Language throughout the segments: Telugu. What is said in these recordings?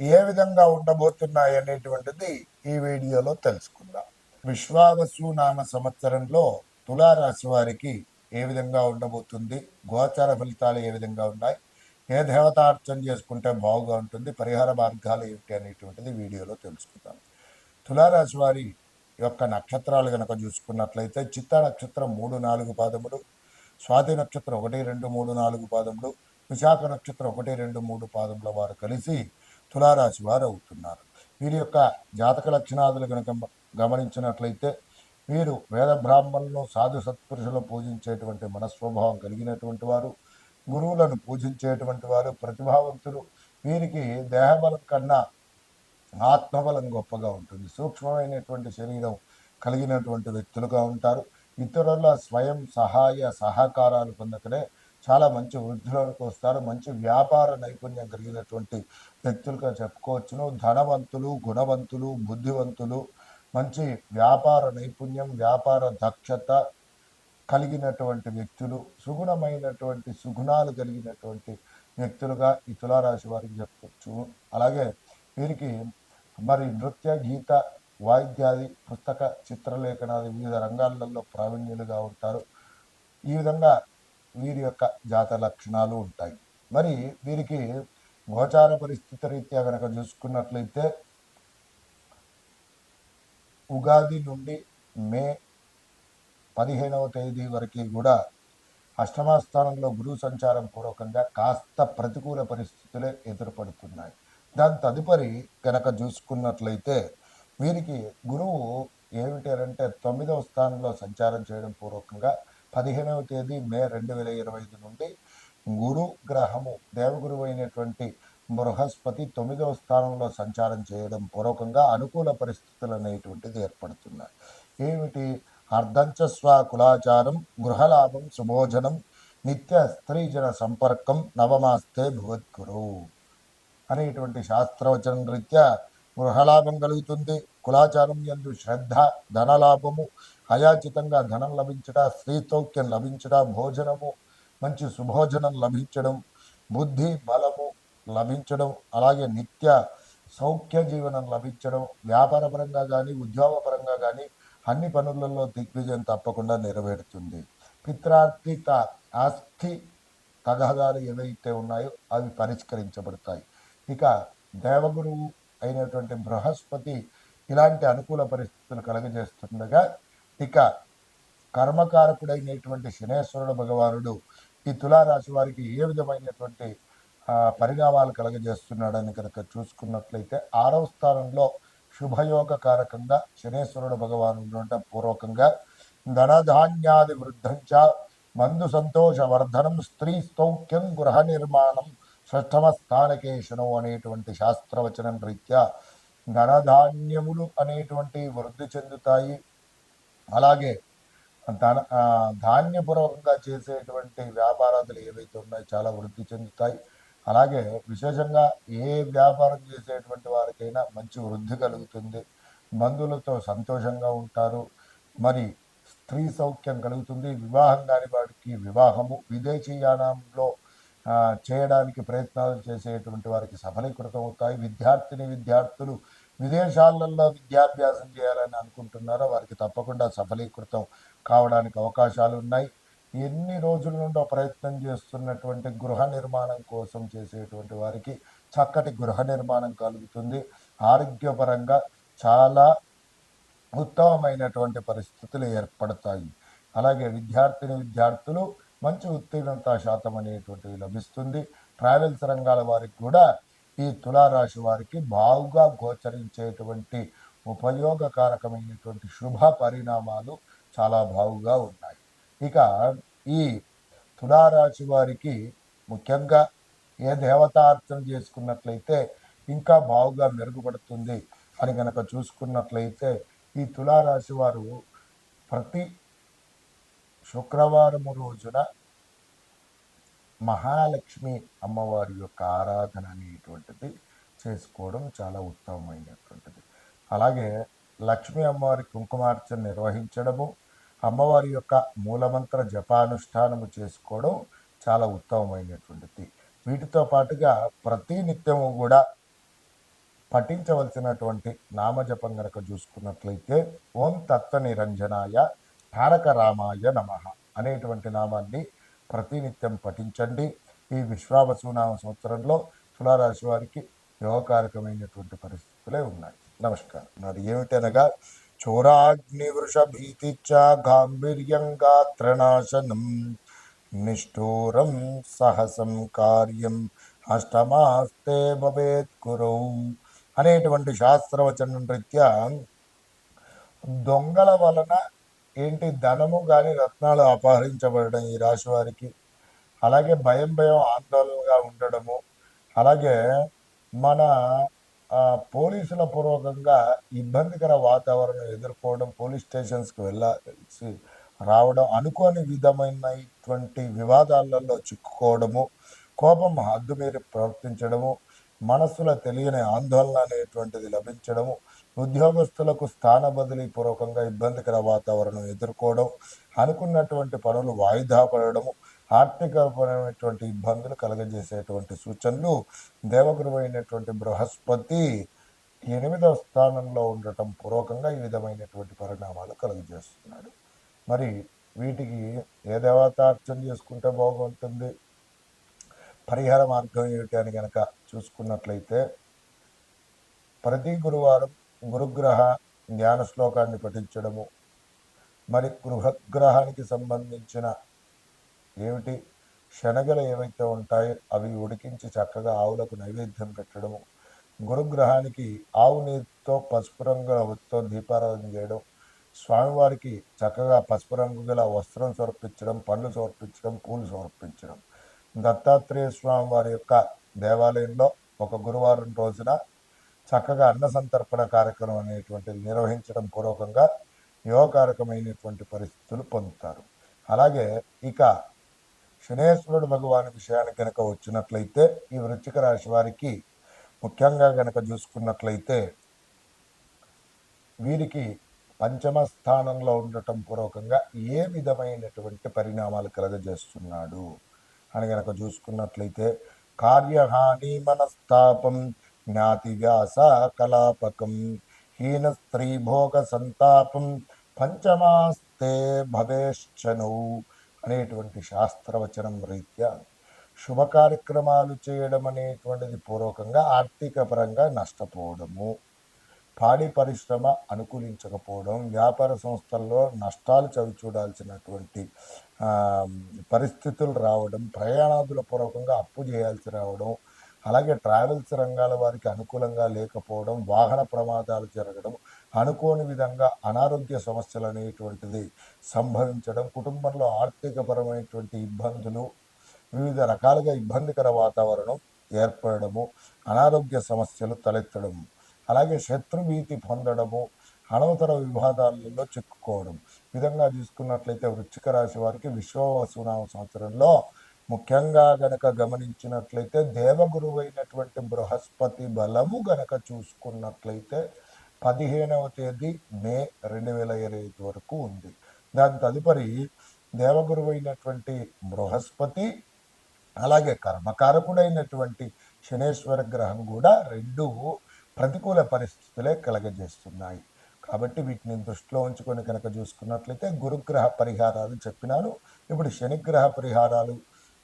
ఏ విధంగా ఉండబోతున్నాయి అనేటువంటిది ఈ వీడియోలో తెలుసుకుందాం. విశ్వావసు నామ సంవత్సరంలో తులారాశి వారికి ఏ విధంగా ఉండబోతుంది? గోచార ఫలితాలు ఏ విధంగా ఉన్నాయి? ఏ దేవతార్చన చేసుకుంటే బాగుగా ఉంటుంది? పరిహార మార్గాలు ఏమిటి అనేటువంటిది వీడియోలో తెలుసుకుందాం. తులారాశి వారి యొక్క నక్షత్రాలు కనుక చూసుకున్నట్లయితే చిత్త నక్షత్రం మూడు నాలుగు పాదములు స్వాతి నక్షత్రం ఒకటి రెండు మూడు నాలుగు పాదములు విశాఖ నక్షత్రం ఒకటి రెండు మూడు పాదముల వారు కలిసి తులారాశి వారు అవుతున్నారు. వీరి యొక్క జాతక లక్షణాదులు కనుక గమనించినట్లయితే వీరు వేద బ్రాహ్మణులను సాధు సత్పురుషులను పూజించేటువంటి మనస్వభావం కలిగినటువంటి వారు గురువులను పూజించేటువంటి వారు ప్రతిభావంతులు. వీరికి దేహబలం కన్నా ఆత్మబలం గొప్పగా ఉంటుంది. సూక్ష్మమైనటువంటి శరీరం కలిగినటువంటి వ్యక్తులుగా ఉంటారు. ఇతరుల స్వయం సహాయ సహకారాలు పొందకనే చాలా మంచి వృద్ధులకు వస్తారు. మంచి వ్యాపార నైపుణ్యం కలిగినటువంటి వ్యక్తులుగా చెప్పుకోవచ్చును. ధనవంతులు గుణవంతులు బుద్ధివంతులు మంచి వ్యాపార నైపుణ్యం వ్యాపార దక్షత కలిగినటువంటి వ్యక్తులు సుగుణమైనటువంటి సుగుణాలు కలిగినటువంటి వ్యక్తులుగా ఈ తులారాశి వారికి చెప్పవచ్చు అలాగే వీరికి మరి నృత్య గీత వాయిద్యాది పుస్తక చిత్రలేఖనాది వివిధ రంగాలలో ప్రావీణ్యులుగా ఉంటారు. ఈ విధంగా వీరి యొక్క జాత లక్షణాలు ఉంటాయి. మరి వీరికి గోచార పరిస్థితి రీత్యా కనుక చూసుకున్నట్లయితే ఉగాది నుండి మే పదిహేనవ తేదీ వరకు కూడా అష్టమ స్థానంలో గురువు సంచారం పూర్వకంగా కాస్త ప్రతికూల పరిస్థితులే ఎదురుపడుతున్నాయి. దాని తదుపరి కనుక చూసుకున్నట్లయితే వీరికి గురువు ఏమిటి అంటే తొమ్మిదవ స్థానంలో సంచారం చేయడం పూర్వకంగా పదిహేనవ తేదీ మే రెండు వేల ఇరవై ఐదు నుండి గురు గ్రహము దేవగురువు అయినటువంటి బృహస్పతి తొమ్మిదవ స్థానంలో సంచారం చేయడం పూర్వకంగా అనుకూల పరిస్థితులు అనేటువంటిది ఏర్పడుతున్నాయి. ఏమిటి? అర్ధంచస్వ కులాచారం గృహలాభం సుభోజనం నిత్య స్త్రీజన సంపర్కం నవమాస్తే భగవద్గురు అనేటువంటి శాస్త్రవచనం రీత్యా గృహలాభం కలుగుతుంది. కులాచారం ఎందు శ్రద్ధ ధనలాభము అయాచితంగా ధనం లభించట స్త్రీతౌక్యం లభించట భోజనము మంచి సుభోజనం లభించడం బుద్ధి బలము లభించడం అలాగే నిత్య సౌఖ్య జీవనం లభించడం వ్యాపారపరంగా కానీ ఉద్యోగపరంగా కానీ అన్ని పనులలో దిగ్విజయం తప్పకుండా నెరవేరుతుంది. పిత్రార్థిత ఆస్తి తగాదాలు ఏవైతే ఉన్నాయో అవి పరిష్కరించబడతాయి. ఇక దేవగురువు అయినటువంటి బృహస్పతి ఇలాంటి అనుకూల పరిస్థితులు కలగజేస్తుండగా ఇక కర్మకారకుడైనటువంటి శనేశ్వరుడు భగవానుడు ఈ తులారాశి వారికి ఏ విధమైనటువంటి పరిణామాలు కలగజేస్తున్నాడని కనుక చూసుకున్నట్లయితే ఆరవ స్థానంలో శుభయోగ కారకంగా శనేశ్వరుడు భగవానుడు ఉండటం పూర్వకంగా ధనధాన్యాది వృద్ధంచ మందు సంతోష వర్ధనం స్త్రీ స్తౌక్యం గృహ నిర్మాణం షష్టమ స్థానకేశనం అనేటువంటి శాస్త్రవచనం రీత్యా ధనధాన్యములు అనేటువంటి వృద్ధి చెందుతాయి. అలాగే ధన ధాన్యపూర్వకంగా చేసేటువంటి వ్యాపారాలు ఏవైతే ఉన్నాయో చాలా వృద్ధి చెందుతాయి. అలాగే విశేషంగా ఏ వ్యాపారం చేసేటువంటి వారికైనా మంచి వృద్ధి కలుగుతుంది. బంధువులతో సంతోషంగా ఉంటారు. మరి స్త్రీ సౌఖ్యం కలుగుతుంది. వివాహం కాని వాడికి వివాహము విదేశీయానంలో చేయడానికి ప్రయత్నాలు చేసేటువంటి వారికి సఫలీకృతం అవుతాయి విద్యార్థిని విద్యార్థులు విదేశాలలో విద్యాభ్యాసం చేయాలని అనుకుంటున్నారో వారికి తప్పకుండా సఫలీకృతం కావడానికి అవకాశాలు ఉన్నాయి. ఎన్ని రోజుల నుండో ప్రయత్నం చేస్తున్నటువంటి గృహ నిర్మాణం కోసం చేసేటువంటి వారికి చక్కటి గృహ నిర్మాణం కలుగుతుంది. ఆరోగ్యపరంగా చాలా ఉత్తమమైనటువంటి పరిస్థితులు ఏర్పడతాయి. అలాగే విద్యార్థిని విద్యార్థులు మంచి ఉత్తీర్ణత శాతం అనేటువంటివి లభిస్తుంది. ట్రావెల్స్ రంగాల వారికి కూడా ఈ తులారాశి వారికి బావుగా గోచరించేటువంటి ఉపయోగకారకమైనటువంటి శుభ పరిణామాలు చాలా బావుగా ఉన్నాయి. ఇక ఈ తులారాశి వారికి ముఖ్యంగా ఏ దేవతార్చన చేసుకున్నట్లయితే ఇంకా బావుగా మెరుగుపడుతుంది అని కనుక చూసుకున్నట్లయితే ఈ తులారాశి వారు ప్రతి శుక్రవారము రోజున మహాలక్ష్మి అమ్మవారి యొక్క ఆరాధన అనేటువంటిది చేసుకోవడం చాలా ఉత్తమమైనటువంటిది. అలాగే లక్ష్మీ అమ్మవారి కుంకుమార్చన నిర్వహించడము అమ్మవారి యొక్క మూలమంత్ర జపానుష్ఠానము చేసుకోవడం చాలా ఉత్తమమైనటువంటిది. వీటితో పాటుగా ప్రతి నిత్యము కూడా పఠించవలసినటువంటి నామజపం గనక చూసుకున్నట్లయితే ఓం తత్వ నిరంజనాయ తారక రామాయ నమ అనేటువంటి నామాన్ని ప్రతినిత్యం పఠించండి. ఈ విశ్వావసునామ సంవత్సరంలో తులారాశి వారికి యోగకారకమైనటువంటి పరిస్థితులే ఉన్నాయి. నమస్కారం. నాది ఏమిటనగా చోరాగ్నివృష భీతిచ్చ గాంభీర్యంగా త్రణాశనం నిష్ఠూరం సహసం కార్యం అష్టమాస్తే భవేత్ కురౌ అనేటువంటి శాస్త్రవచనం రీత్యా దొంగల వలన ఏంటి ధనము కానీ రత్నాలు అపహరించబడడం ఈ రాశి వారికి? అలాగే భయం భయం ఆందోళనగా ఉండడము. అలాగే మన పోలీసుల పూర్వకంగా ఇబ్బందికర వాతావరణం ఎదుర్కోవడం పోలీస్ స్టేషన్స్కి వెళ్ళాల్సి రావడం అనుకోని విధమైనటువంటి వివాదాలలో చిక్కుకోవడము కోపం హద్దు మీరు ప్రవర్తించడము మనస్సులో తెలియని ఆందోళన అనేటువంటిది లభించడము ఉద్యోగస్తులకు స్థాన బదిలీ పూర్వకంగా ఇబ్బందికర వాతావరణం ఎదుర్కోవడం అనుకున్నటువంటి పనులు వాయిదా పడడము ఆర్థికపరమైనటువంటి ఇబ్బందులు కలగజేసేటువంటి సూచనలు దేవగురు అయినటువంటి బృహస్పతి ఎనిమిదవ స్థానంలో ఉండటం పూర్వకంగా ఈ విధమైనటువంటి పరిణామాలు కలుగజేస్తున్నాడు. మరి వీటికి ఏ దేవతార్చన చేసుకుంటే బాగుంటుంది? పరిహార మార్గం ఏమిటి అని కనుక చూసుకున్నట్లయితే ప్రతి గురువారం గురుగ్రహ ధ్యాన శ్లోకాన్ని పఠించడము. మరి గృహగ్రహానికి సంబంధించిన ఏమిటి? శనగలు ఏవైతే ఉంటాయో అవి ఉడికించి చక్కగా ఆవులకు నైవేద్యం పెట్టడము. గురుగ్రహానికి ఆవు నీరుతో పసుపు రంగుల ఒత్తితో దీపారాధన చేయడం. స్వామివారికి చక్కగా పసుపు రంగు గల వస్త్రం సమర్పించడం పండ్లు సమర్పించడం పూలు సమర్పించడం. దత్తాత్రేయ స్వామి వారి యొక్క దేవాలయంలో ఒక గురువారం రోజున చక్కగా అన్న సంతర్పణ కార్యక్రమం అనేటువంటిది నిర్వహించడం పూర్వకంగా యోగకారకమైనటువంటి పరిస్థితులు పొందుతారు. అలాగే ఇక శనేశ్వరుడు భగవాన్ విషయానికి కనుక వచ్చినట్లయితే ఈ వృశ్చిక రాశి వారికి ముఖ్యంగా కనుక చూసుకున్నట్లయితే వీరికి పంచమ స్థానంలో ఉండటం పూర్వకంగా ఏ విధమైనటువంటి పరిణామాలు కలగజేస్తున్నాడు? అని కనుక చూసుకున్నట్లయితే కార్యహాని మనస్తాపం జ్ఞాతి వ్యాస కలాపకం హీన స్త్రీ భోగ సంతాపం పంచమాస్తే భవేశ్చను అనేటువంటి శాస్త్రవచనం రీత్యా శుభ కార్యక్రమాలు చేయడం అనేటువంటిది పూర్వకంగా ఆర్థిక పరంగా నష్టపోవడము. పాడి పరిశ్రమ అనుకూలించకపోవడం వ్యాపార సంస్థల్లో నష్టాలు చవిచూడాల్సినటువంటి పరిస్థితులు రావడం ప్రయాణాదుల పూర్వకంగా అప్పు చేయాల్సి రావడం అలాగే ట్రావెల్స్ రంగాల వారికి అనుకూలంగా లేకపోవడం వాహన ప్రమాదాలు జరగడం అనుకోని విధంగా అనారోగ్య సమస్యలు అనేటువంటిది సంభవించడం కుటుంబంలో ఆర్థికపరమైనటువంటి ఇబ్బందులు వివిధ రకాలుగా ఇబ్బందికర వాతావరణం ఏర్పడము అనారోగ్య సమస్యలు తలెత్తడం. అలాగే శత్రుభీతి పొందడము అనవతర వివాదాలలో చిక్కుకోవడం. విధంగా చూసుకున్నట్లయితే వృశ్చిక రాశి వారికి విశ్వవసునామ సంవత్సరంలో ముఖ్యంగా గనక గమనించినట్లయితే దేవగురువు అయినటువంటి బృహస్పతి బలము గనక చూసుకున్నట్లయితే పదిహేనవ తేదీ మే రెండు వేల ఇరవై ఐదు వరకు ఉంది. దాని తదుపరి దేవగురువు అయినటువంటి బృహస్పతి అలాగే కర్మకారకుడైనటువంటి శనేశ్వర గ్రహం కూడా రెండు ప్రతికూల పరిస్థితులే కలగజేస్తున్నాయి. కాబట్టి వీటిని దృష్టిలో ఉంచుకొని కనుక చూసుకున్నట్లయితే గురుగ్రహ పరిహారాలు చెప్పినాను. ఇప్పుడు శనిగ్రహ పరిహారాలు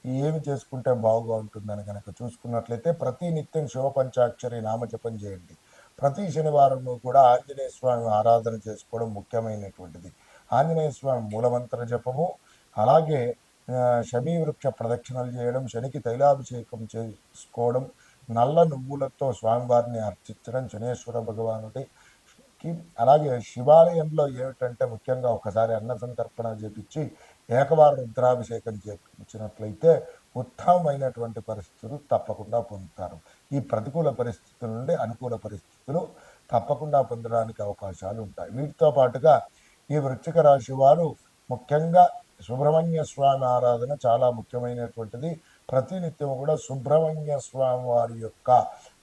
ఏమి చేసుకుంటే బాగుగా ఉంటుందని కనుక చూసుకున్నట్లయితే ప్రతి నిత్యం శివ పంచాక్షరి నామజపం చేయండి. ప్రతి శనివారం కూడా ఆంజనేయ స్వామి ఆరాధన చేసుకోవడం ముఖ్యమైనటువంటిది. ఆంజనేయ స్వామి మూలమంత్ర జపము అలాగే శమీవృక్ష వృక్ష ప్రదక్షిణలు చేయడం శనికి తైలాభిషేకం చేసుకోవడం నల్ల నువ్వులతో స్వామివారిని అర్చించడం శనేశ్వర భగవానుడికి అలాగే శివాలయంలో ఏమిటంటే ముఖ్యంగా ఒకసారి అన్న సంతర్పణ చేపించి ఏకవార రుద్రాభిషేకం చేపించినట్లయితే ఉత్తమమైనటువంటి పరిస్థితులు తప్పకుండా పొందుతారు. ఈ ప్రతికూల పరిస్థితుల నుండి అనుకూల పరిస్థితులు తప్పకుండా పొందడానికి అవకాశాలు ఉంటాయి. వీటితో పాటుగా ఈ వృశ్చిక రాశి వారు ముఖ్యంగా సుబ్రహ్మణ్య స్వామి ఆరాధన చాలా ముఖ్యమైనటువంటిది. ప్రతినిత్యం కూడా సుబ్రహ్మణ్య స్వామి వారి యొక్క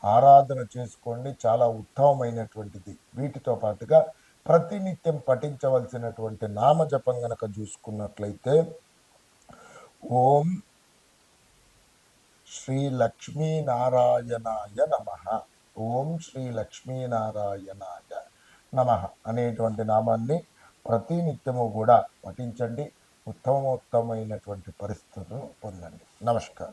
ఆరాధన చేసుకోండి. చాలా ఉత్తమమైనటువంటిది. వీటితో పాటుగా ప్రతినిత్యం పఠించవలసినటువంటి నామజపం గనక చూసుకున్నట్లయితే ఓం శ్రీ లక్ష్మీనారాయణాయ నమ. ఓం శ్రీ లక్ష్మీనారాయణాయ నమ అనేటువంటి నామాన్ని ప్రతినిత్యము కూడా పఠించండి. ఉత్తమోత్తమైనటువంటి పరిస్థితులను పొందండి. నమస్కారం.